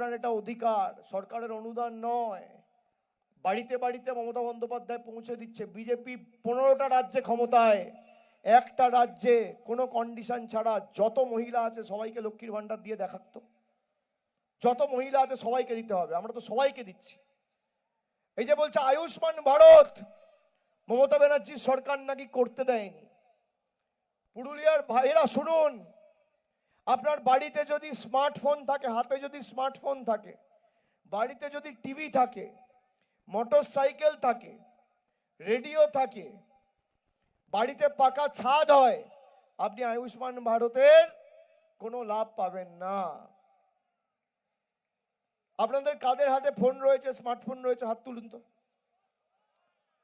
আপনার এটা অধিকার, সরকারের অনুদান নয়। বাড়িতে বাড়িতে মমতা বন্দ্যোপাধ্যায় পৌঁছে দিচ্ছে। বিজেপি পনেরোটা রাজ্যে ক্ষমতায়, একটা রাজ্যে কোনো কন্ডিশন ছাড়া যত মহিলা আছে সবাইকে লক্ষ্মীর ভাণ্ডার দিয়ে দেখাতো যত মহিলা আছে সবাইকে দিতে হবে, আমরা তো সবাইকে দিচ্ছি। এই যে বলছে আয়ুষ্মান ভারত, মমতা ব্যানার্জির সরকার নাকি করতে দেয়নি। পুরুলিয়ার ভাইয়েরা শুনুন আপনার বাড়িতে যদি স্মার্টফোন থাকে, হাতে যদি স্মার্টফোন থাকে, বাড়িতে যদি টিভি থাকে মোটর সাইকেল থাকে, রেডিও থাকে, বাড়িতে পাকা ছাদ হয়, আপনি আয়ুষ্মান ভারতের কোনো লাভ পাবেন না। আপনাদের কাদের হাতে ফোন রয়েছে, স্মার্টফোন রয়েছে, হাত তুলুন তো।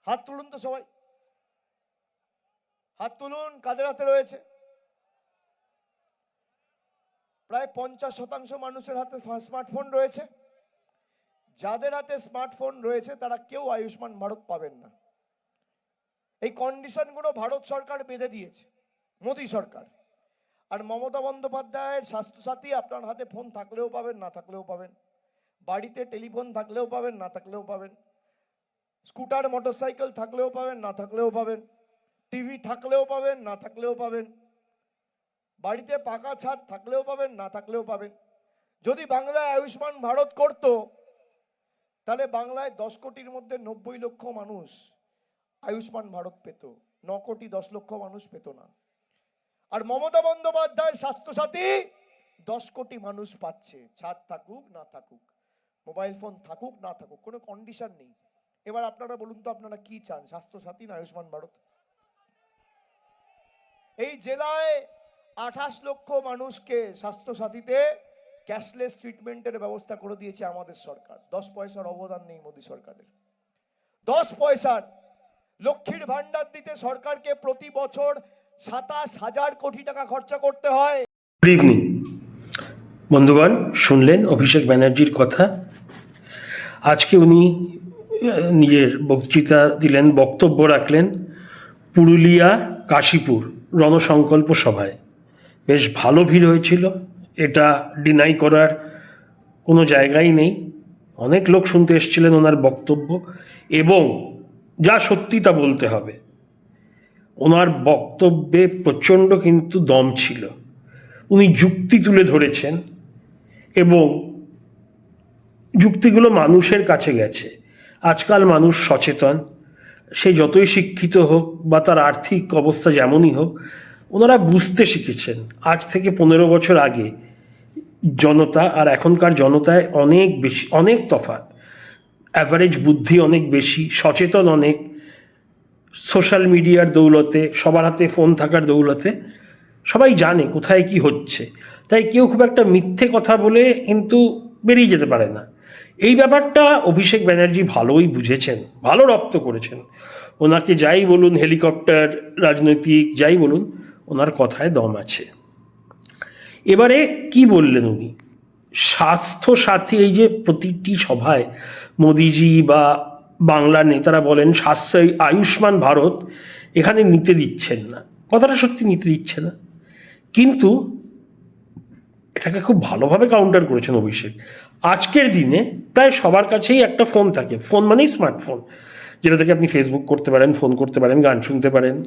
হাত তুলুন তো সবাই। হাত তুলুন, কাদের হাতে রয়েছে? প্রায় পঞ্চাশ শতাংশ মানুষের হাতে স্মার্টফোন রয়েছে। যাদের হাতে স্মার্টফোন রয়েছে, তারা কেউ আয়ুষ্মান ভারত পাবেন না। এই কন্ডিশনগুলো ভারত সরকার বেঁধে দিয়েছে, মোদী সরকার। আর মমতা বন্দ্যোপাধ্যায়ের স্বাস্থ্যসাথী আপনার হাতে ফোন থাকলেও পাবেন, না থাকলেও পাবেন। বাড়িতে টেলিফোন থাকলেও পাবেন, না থাকলেও পাবেন। স্কুটার, মোটরসাইকেল থাকলেও পাবেন, না থাকলেও পাবেন। টিভি থাকলেও পাবেন, না থাকলেও পাবেন। বাড়িতে পাকা ছাদ থাকলেও পাবেন, না থাকলেও পাবেন। যদি বাংলায় আয়ুষ্মান ভারত করত, তাহলে বাংলায় দশ কোটির মধ্যে নব্বই লক্ষ মানুষ আয়ুষ্মান ভারত পেত। ন কোটি দশ লক্ষ মানুষ পেত না। আর মমতা বন্দ্যোপাধ্যায়ের স্বাস্থ্যসাথী দশ কোটি মানুষ পাচ্ছে। ছাদ থাকুক, না থাকুক। মোবাইল ফোন থাকুক, না থাকুক, কোনো কন্ডিশন নেই। এবার আপনারা বলুন তো, আপনারা কি চান? স্বাস্থ্যসাথী না আয়ুষ্মান ভারত? এই জেলায় আঠাশ লক্ষ মানুষকে স্বাস্থ্যসাথীতে ক্যাশলেস ট্রিটমেন্টের ব্যবস্থা করে দিয়েছে আমাদের সরকার। দশ পয়সার অবদান নেই মোদী সরকারের। দশ পয়সার লক্ষ্মীর ভাণ্ডার দিতে সরকারকে প্রতি বছর সাতাশ হাজার কোটি টাকা খরচা করতে হয়। গুড ইভিনিং বন্ধুগণ, শুনলেন অভিষেক ব্যানার্জির কথা। আজকে উনি নিজের বক্তৃতা দিলেন, বক্তব্য রাখলেন পুরুলিয়া কাশীপুর রণসংকল্প সভায়। বেশ ভালো ভিড় হয়েছিল। এটা ডিনাই করার কোনো জায়গাই নেই। অনেক লোক শুনতে এসেছিলেন ওনার বক্তব্য এবং যা সত্যি তা বলতে হবে। ওনার বক্তব্যে প্রচণ্ড কিন্তু দম ছিল। উনি যুক্তি তুলে ধরেছেন এবং যুক্তিগুলো মানুষের কাছে গেছে। আজকাল মানুষ সচেতন। সে যতই শিক্ষিত হোক বা তার আর্থিক অবস্থা যেমনই হোক ওনারা বুঝতে শিখেছেন। আজ থেকে পনেরো বছর আগে জনতা আর এখনকার জনতায় অনেক বেশি, অনেক তফাৎ। অ্যাভারেজ বুদ্ধি অনেক বেশি, সচেতন অনেক। সোশ্যাল মিডিয়ার দৌলতে, সবার হাতে ফোন থাকার দৌলতে সবাই জানে কোথায় কি হচ্ছে। তাই কেউ খুব একটা মিথ্যে কথা বলে কিন্তু বেরিয়ে যেতে পারে না। এই ব্যাপারটা অভিষেক ব্যানার্জি ভালোই বুঝেছেন, ভালো রপ্ত করেছেন। ওনাকে যাই বলুন হেলিকপ্টার রাজনৈতিক, যাই বলুন ওনার কথায় দম আছে। এবারে কি বললেন উনি? স্বাস্থ্য সাথী এই যে প্রতিটি সভায় মোদিজি বা বাংলার নেতারা বলেন স্বাস্থ্য আয়ুষ্মান ভারত এখানে নিতে দিচ্ছেন না। কথাটা সত্যি নিতে দিচ্ছে না। কিন্তু এটাকে খুব ভালোভাবে কাউন্টার করেছেন অভিষেক। আজকের দিনে প্রায় সবার কাছেই একটা ফোন থাকে। ফোন মানেই স্মার্টফোন যেটা থেকে আপনি ফেসবুক করতে পারেন ফোন করতে পারেন, গান শুনতে পারেন।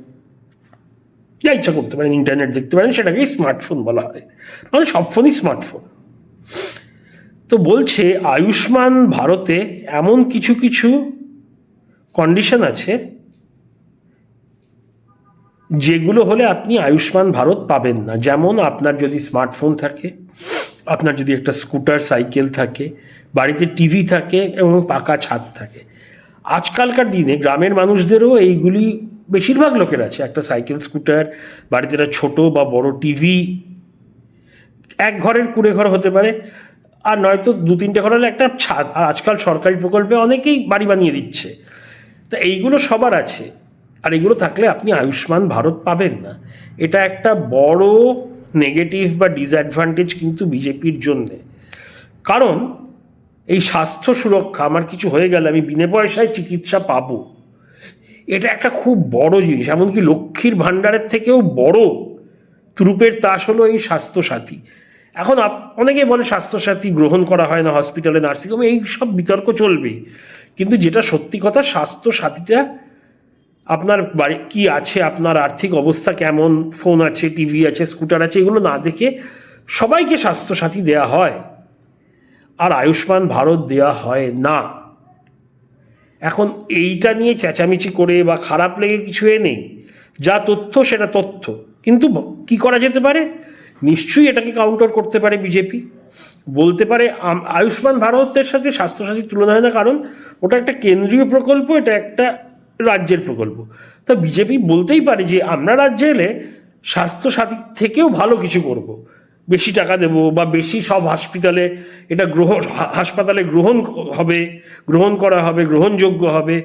যা ইচ্ছা করতে পারেন ইন্টারনেট দেখতে পারেন, সেটাকেই স্মার্টফোন বলা হয়। মানে সব ফোনই স্মার্টফোন তো বলছে, আয়ুষ্মান ভারতে এমন কিছু কিছু কন্ডিশন আছে, যেগুলো হলে আপনি আয়ুষ্মান ভারত পাবেন না। যেমন আপনার যদি স্মার্টফোন থাকে, আপনার যদি একটা স্কুটার সাইকেল থাকে, বাড়িতে টিভি থাকে এবং পাকা ছাদ থাকে। আজকালকার দিনে গ্রামের মানুষদেরও এইগুলি বেশিরভাগ লোকের আছে, একটা সাইকেল, স্কুটার, বাড়িতে একটা ছোটো বা বড় টিভি, এক ঘরের কুড়ে ঘর হতে পারে, আর নয়তো দু তিনটে ঘর হলে একটা ছাদ আর আজকাল সরকারি প্রকল্পে অনেকেই বাড়ি বানিয়ে দিচ্ছে। তা এইগুলো সবার আছে, আর এগুলো থাকলে আপনি আয়ুষ্মান ভারত পাবেন না। এটা একটা বড় নেগেটিভ বা ডিসঅ্যাডভান্টেজ কিন্তু বিজেপির জন্যে। কারণ এই স্বাস্থ্য সুরক্ষা, আমার কিছু হয়ে গেলে আমি বিনে পয়সায় চিকিৎসা পাবো। এটা একটা খুব বড় জিনিস, এমনকি লক্ষ্মীর ভাণ্ডারের থেকেও বড় ত্রুপের তাস হলো এই স্বাস্থ্যসাথী। এখন অনেকেই বলে স্বাস্থ্যসাথী গ্রহণ করা হয় না, হসপিটালে, নার্সিংহোমে, এই সব বিতর্ক চলবেই। কিন্তু যেটা সত্যি কথা, স্বাস্থ্যসাথীটা আপনার বাড়ি, কি আছে, আপনার আর্থিক অবস্থা কেমন, ফোন আছে, টিভি আছে, স্কুটার আছে, এগুলো না দেখে সবাইকে স্বাস্থ্যসাথী দেয়া হয়। আর আয়ুষ্মান ভারত দেয়া হয় না। এখন এইটা নিয়ে চেঁচামেচি করে বা খারাপ লেগে কিছু এ নেই। যা তথ্য, সেটা তথ্য। কিন্তু কি করা যেতে পারে? নিশ্চয়ই এটাকে কাউন্টার করতে পারে বিজেপি। বলতে পারে আয়ুষ্মান ভারতের সাথে স্বাস্থ্যসাথীর তুলনা হয় না, কারণ ওটা একটা কেন্দ্রীয় প্রকল্প, এটা একটা রাজ্যের প্রকল্প। তা বিজেপি বলতেই পারে যে, আমরা রাজ্যে এলে স্বাস্থ্যসাথী থেকেও ভালো কিছু করব। বেশি টাকা দেব বা বেশি সব হসপিটালে এটা গ্রহণ হাসপাতালে গ্রহণ হবে, গ্রহণ করা হবে, গ্রহণযোগ্য হবে,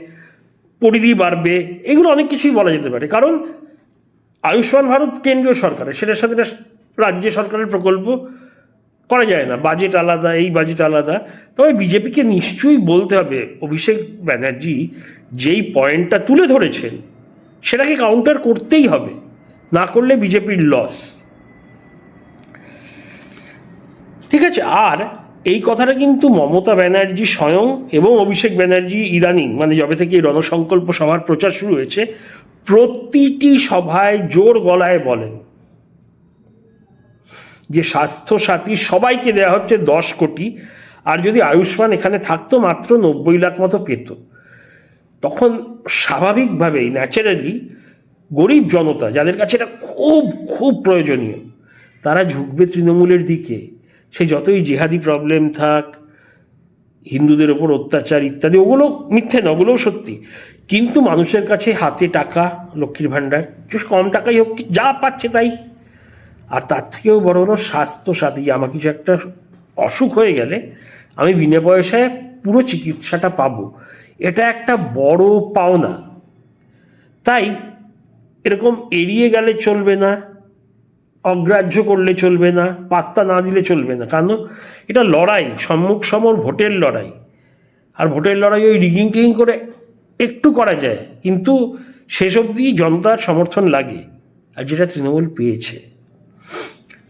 পরিধি বাড়বে, এগুলো অনেক কিছুই বলা যেতে পারে। কারণ আয়ুষ্মান ভারত কেন্দ্রীয় সরকারের সেটার সাথে রাজ্য সরকারের প্রকল্প করা যায় না। বাজেট আলাদা, এই বাজেট আলাদা। তবে বিজেপিকে নিশ্চয়ই বলতে হবে, অভিষেক ব্যানার্জি যেই পয়েন্টটা তুলে ধরেছেন, সেটাকে কাউন্টার করতেই হবে, না করলে বিজেপির লস ঠিক আছে আর এই কথাটা কিন্তু মমতা ব্যানার্জি স্বয়ং এবং অভিষেক ব্যানার্জি ইদানিং মানে যবে থেকে এই রণসংকল্প সভার প্রচার শুরু হয়েছে, প্রতিটি সভায় জোর গলায় বলেন যে স্বাস্থ্যসাথী সবাইকে দেওয়া হচ্ছে দশ কোটি, আর যদি আয়ুষ্মান এখানে থাকতো মাত্র নব্বই লাখ মতো পেত। তখন স্বাভাবিকভাবেই, ন্যাচারালি গরিব জনতা, যাদের কাছে এটা খুব খুব প্রয়োজনীয়, তারা ঝুঁকবে তৃণমূলের দিকে। সে যতই জিহাদি প্রবলেম থাক, হিন্দুদের ওপর অত্যাচার ইত্যাদি, ওগুলো মিথ্যে না, ওগুলোও সত্যি। কিন্তু মানুষের কাছে হাতে টাকা, লক্ষ্মীর ভাণ্ডার কম টাকাই হোক, যা পাচ্ছে তাই। আর তার থেকেও বড় হলো স্বাস্থ্যসাথী। আমার কিছু একটা অসুখ হয়ে গেলে আমি বিনা পয়সায় পুরো চিকিৎসাটা পাবো। এটা একটা বড় পাওনা। তাই এরকম এড়িয়ে গেলে চলবে না। অগ্রাহ্য করলে চলবে না, পাত্তা না দিলে চলবে না। কারণ এটা লড়াই, সম্মুখ সমর ভোটের লড়াই। আর ভোটের লড়াই ওই রিগিং টিগিং করে একটু করা যায়, কিন্তু শেষ অবধি জনতার সমর্থন লাগে, আর যেটা তৃণমূল পেয়েছে।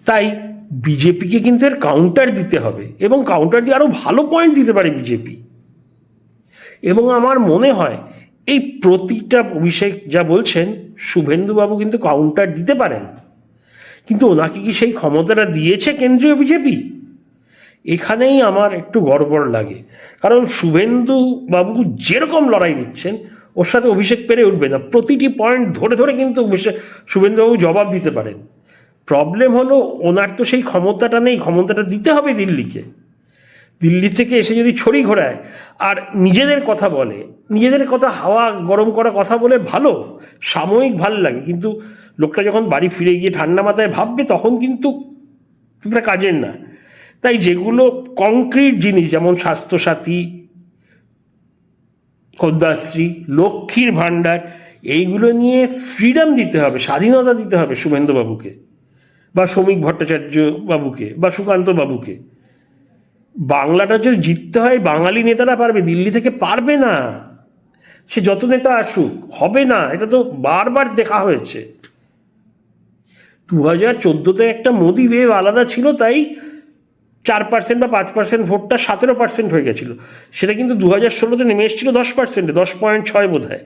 তাই বিজেপিকে কিন্তু এর কাউন্টার দিতে হবে, এবং কাউন্টার দিয়ে আরও ভালো পয়েন্ট দিতে পারে বিজেপি। এবং আমার মনে হয়, এই প্রতিটা অভিষেক যা বলছেন, শুভেন্দুবাবু কিন্তু কাউন্টার দিতে পারেন। কিন্তু ওনাকে কি সেই ক্ষমতাটা দিয়েছে কেন্দ্রীয় বিজেপি? এখানেই আমার একটু গড়বড় লাগে। কারণ শুভেন্দু বাবু যেরকম লড়াই দিচ্ছেন, ওর সাথে অভিষেক পেরে উঠবে না। প্রতিটি পয়েন্ট ধরে ধরে কিন্তু অভিষেক শুভেন্দুবাবু জবাব দিতে পারেন। প্রবলেম হলো ওনার তো সেই ক্ষমতাটা নেই, ক্ষমতাটা দিতে হবে দিল্লিকে। দিল্লি থেকে এসে যদি ছড়ি ঘোরায়, আর নিজেদের কথা বলে, নিজেদের কথা হাওয়া গরম করা কথা বলে ভালো, সাময়িক ভালো লাগে, কিন্তু লোকটা যখন বাড়ি ফিরে গিয়ে ঠান্ডা মাথায় ভাববে, তখন কিন্তু এটা কাজের না। তাই যেগুলো কংক্রিট জিনিস, যেমন স্বাস্থ্যসাথী কন্যাশ্রী লক্ষ্মীর ভাণ্ডার, এইগুলো নিয়ে ফ্রিডম দিতে হবে, স্বাধীনতা দিতে হবে শুভেন্দুবাবুকে বা শ্রমিক ভট্টাচার্য বাবুকে বা সুকান্ত বাবুকে। বাংলাটা যদি জিততে হয়, বাঙালি নেতারা পারবে, দিল্লি থেকে পারবে না। সে যত নেতা আসুক, হবে না, এটা তো বারবার দেখা হয়েছে। দু হাজার চোদ্দোতে একটা মোদি ওয়েভ আলাদা ছিল, তাই চার পার্সেন্ট বা পাঁচ পার্সেন্ট ভোটটা সতেরো পার্সেন্ট হয়ে গেছিল। সেটা কিন্তু দু হাজার ষোলোতে নেমে এসেছিল দশ পার্সেন্টে দশ পয়েন্ট ছয় বোধ হয়।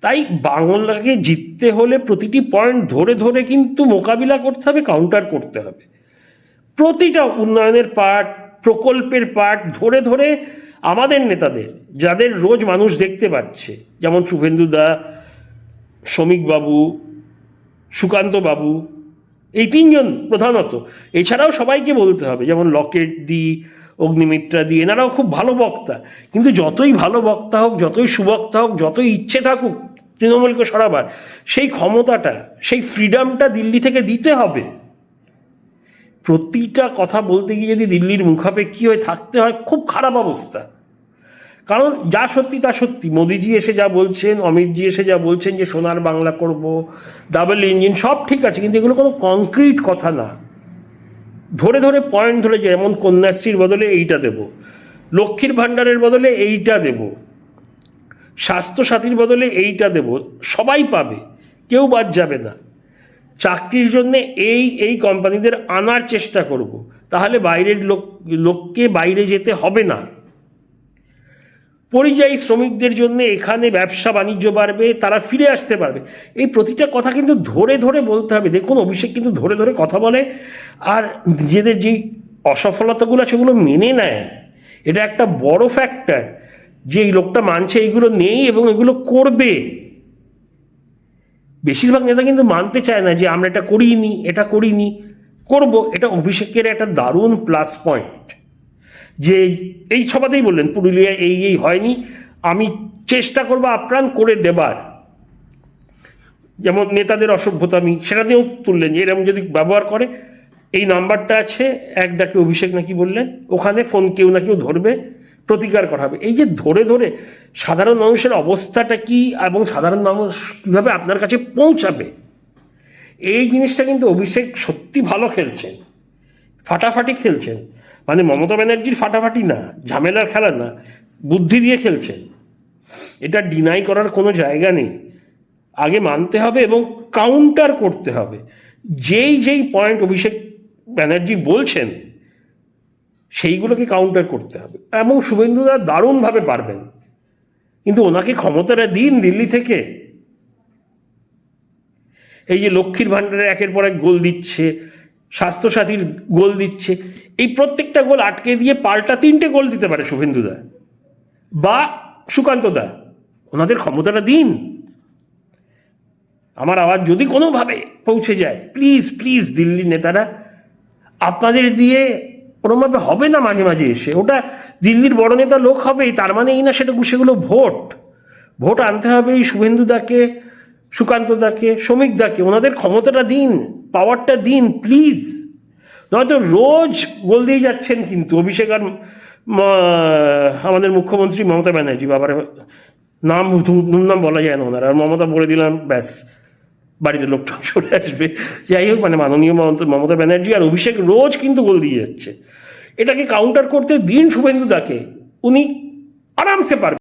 তাই বাংলাকে জিততে হলে প্রতিটি পয়েন্ট ধরে ধরে কিন্তু মোকাবিলা করতে হবে কাউন্টার করতে হবে। প্রতিটা উন্নয়নের পার্ট, প্রকল্পের পার্ট ধরে ধরে আমাদের নেতাদের, যাদের রোজ মানুষ দেখতে পাচ্ছে, যেমন শুভেন্দু দা, শ্রমিকবাবু সুকান্ত বাবু এই তিনজন প্রধানত। এছাড়াও সবাইকে বলতে হবে, যেমন লকেট দি, অগ্নিমিত্রা দি, এনারাও খুব ভালো বক্তা। কিন্তু যতই ভালো বক্তা হোক, যতই সুবক্তা হোক, যতই ইচ্ছে থাকুক তৃণমূলকে সরাবার, সেই ক্ষমতাটা, সেই ফ্রিডমটা দিল্লি থেকে দিতে হবে। প্রতিটা কথা বলতে গিয়ে যদি দিল্লির মুখাপেক্ষী হয়ে থাকতে হয়, খুব খারাপ অবস্থা। কারণ যা সত্যি তা সত্যি। মোদিজি এসে যা বলছেন, অমিতজি এসে যা বলছেন যে সোনার বাংলা করব ডাবল ইঞ্জিন সব ঠিক আছে, কিন্তু এগুলো কোনো কংক্রিট কথা না। ধরে ধরে পয়েন্ট ধরে যেমন কন্যাশ্রীর বদলে এইটা দেব, লক্ষ্মীর ভাণ্ডারের বদলে এইটা দেব, স্বাস্থ্যসাথীর বদলে এইটা দেব, সবাই পাবে, কেউ বাদ যাবে না। চাকরির জন্য এই এই কোম্পানিদের আনার চেষ্টা করব, তাহলে বাইরের লোক, লোককে বাইরে যেতে হবে না। পরিযায়ী শ্রমিকদের জন্য এখানে ব্যবসা বাণিজ্য বাড়বে, তারা ফিরে আসতে পারবে। এই প্রতিটা কথা কিন্তু ধরে ধরে বলতে হবে। দেখুন, অভিষেক কিন্তু ধরে ধরে কথা বলে। আর নিজেদের যেই অসফলতাগুলো সেগুলো মেনে নেয়। এটা একটা বড় ফ্যাক্টর যে এই লোকটা মানছে, এইগুলো নেই এবং এগুলো করবে। বেশিরভাগ নেতা কিন্তু মানতে চায় না যে, আমরা এটা করিনি এটা করিনি, করব। এটা অভিষেকের একটা দারুণ প্লাস পয়েন্ট যে এই সভাতেই বললেন, পুরুলিয়া এই এই হয়নি। আমি চেষ্টা করব আপ্রাণ করে দেবার। যেমন নেতাদের অসভ্যতামি সেটা নিয়েও তুললেন এরকম যদি ব্যবহার করে, এই নাম্বারটা আছে, এক ডাকে অভিষেক নাকি বললেন, ওখানে ফোন কেউ না কেউ ধরবে, প্রতিকার করা হবে। এই যে ধরে ধরে সাধারণ মানুষের অবস্থাটা কি এবং সাধারণ মানুষ কীভাবে আপনার কাছে পৌঁছাবে, এই জিনিসটা কিন্তু অভিষেক সত্যি ভালো খেলছেন, ফাটাফাটি খেলছেন। মানে মমতা ব্যানার্জির ফাটাফাটি না, ঝামেলার খেলা না, বুদ্ধি দিয়ে খেলছেন। এটা ডিনাই করার কোনো জায়গা নেই। আগে মানতে হবে এবং কাউন্টার করতে হবে। যেই যেই পয়েন্ট অভিষেক ব্যানার্জি বলছেন, সেইগুলোকে কাউন্টার করতে হবে। এবং শুভেন্দুদা দারুণভাবে পারবেন। কিন্তু ওনাকে ক্ষমতাটা দিন দিল্লি থেকে। এই যে লক্ষ্মীর ভাণ্ডারে একের পর এক গোল দিচ্ছে, স্বাস্থ্যসাথীর গোল দিচ্ছে এই প্রত্যেকটা গোল আটকে দিয়ে পাল্টা তিনটে গোল দিতে পারে শুভেন্দুদা বা সুকান্তদা ওনাদের ক্ষমতাটা দিন। আমার আওয়াজ যদি কোনোভাবে পৌঁছে যায় প্লিজ প্লিজ দিল্লির নেতারা, আপনাদের দিয়ে ওরমভাবে হবে না মাঝে মাঝে এসে। ওটা দিল্লির বড় নেতা লোক হবেই, তার মানে এই না সেটা সেগুলো ভোট। ভোট আনতে হবে এই শুভেন্দুদাকে সুকান্তদাকে শ্রমিকদাকে ওনাদের ক্ষমতাটা দিন পাওয়ারটা দিন প্লিজ নয়তো রোজ গোল দিয়ে যাচ্ছেন কিন্তু অভিষেক আর আমাদের মুখ্যমন্ত্রী মমতা ব্যানার্জি, বাবার নাম নাম বলা যায় না ওনার, আর মমতা বলে দিলাম, ব্যাস, বাড়িতে লোকটা চলে আসবে। যাই হোক মানে মাননীয় মমতা মমতা ব্যানার্জি আর অভিষেক রোজ কিন্তু গোল দিয়ে যাচ্ছে। এটাকে কাউন্টার করতে দিন শুভেন্দু দাকে, উনি আরামসে পারবেন।